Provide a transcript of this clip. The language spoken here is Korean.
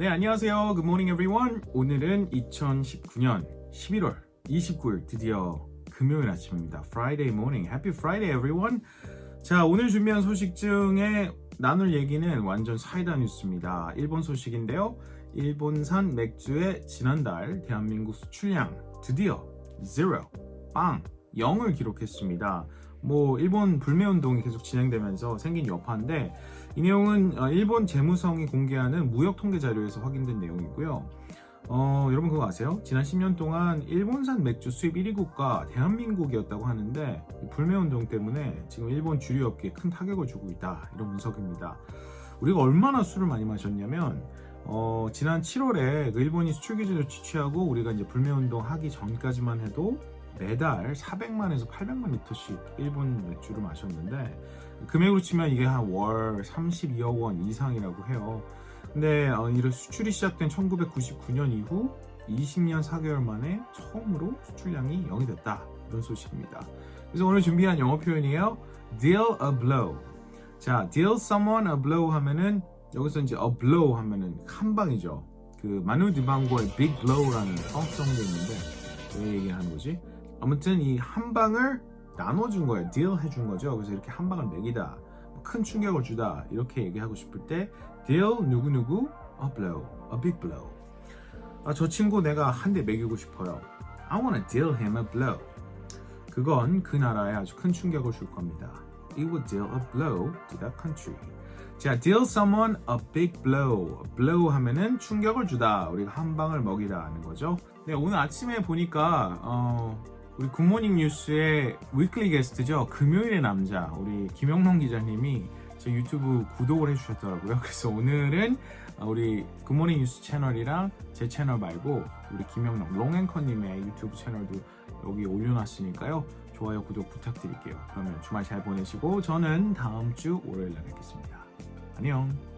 네, 안녕하세요. Good morning, everyone. 오늘은 2019년 11월 29일 드디어 금요일 아침입니다. Friday morning. Happy Friday, everyone. 자, 오늘 준비한 소식 중에 나눌 얘기는 완전 사이다 뉴스입니다. 일본 소식인데요. 일본산 맥주의 지난달 대한민국 수출량 드디어 0, 빵, 0을 기록했습니다. 뭐 일본 불매 운동이 계속 진행되면서 생긴 여파인데 이 내용은 어, 일본 재무성이 공개하는 무역 통계 자료에서 확인된 내용이고요. 어, 여러분 그거 아세요? 지난 10년 동안 일본산 맥주 수입 1위 국가 대한민국이었다고 하는데 이 불매 운동 때문에 지금 일본 주류 업계에 큰 타격을 주고 있다 이런 분석입니다. 우리가 얼마나 술을 많이 마셨냐면 어, 지난 7월에 그 일본이 수출 규제를 취하고 우리가 이제 불매 운동 하기 전까지만 해도 매달 400만에서 800만 리터씩 일본 맥주를 마셨는데 금액으로 치면 이게 한 월 32억 원 이상이라고 해요. 근데 어, 이런 수출이 시작된 1999년 이후 20년 4개월 만에 처음으로 수출량이 0이 됐다. 이런 소식입니다. 그래서 오늘 준비한 영어 표현이에요. deal a blow. 자, deal someone a blow 하면은 여기서 이제 a blow 하면은 한 방이죠. 그 마누 디방고의 big blow라는 성성도 있는데 왜 얘기하는 거지? 아무튼 이 한 방을 나눠준 거예요. deal 해준 거죠. 그래서 이렇게 한 방을 매기다, 뭐큰 충격을 주다 이렇게 얘기하고 싶을 때 deal 누구 누구 a blow, a big blow. 아, 저 친구 내가 한대 매기고 싶어요. I wanna deal him a blow. 그건 그 나라에 아주 큰 충격을 줄 겁니다. It would deal a blow to that country. 자, deal someone a big blow. blow 하면은 충격을 주다. 우리가 한 방을 먹이다 하는 거죠. 네, 오늘 아침에 보니까 어, 우리 굿모닝 뉴스의 위클리 게스트죠. 금요일의 남자 우리 김영롱 기자님이 제 유튜브 구독을 해주셨더라고요. 그래서 오늘은 어, 우리 굿모닝 뉴스 채널이랑 제 채널 말고 우리 김영롱 롱앵커님의 유튜브 채널도 여기 올려놨으니까요. 좋아요, 구독 부탁드릴게요. 그러면 주말 잘 보내시고 저는 다음 주 월요일 날 뵙겠습니다. 안녕.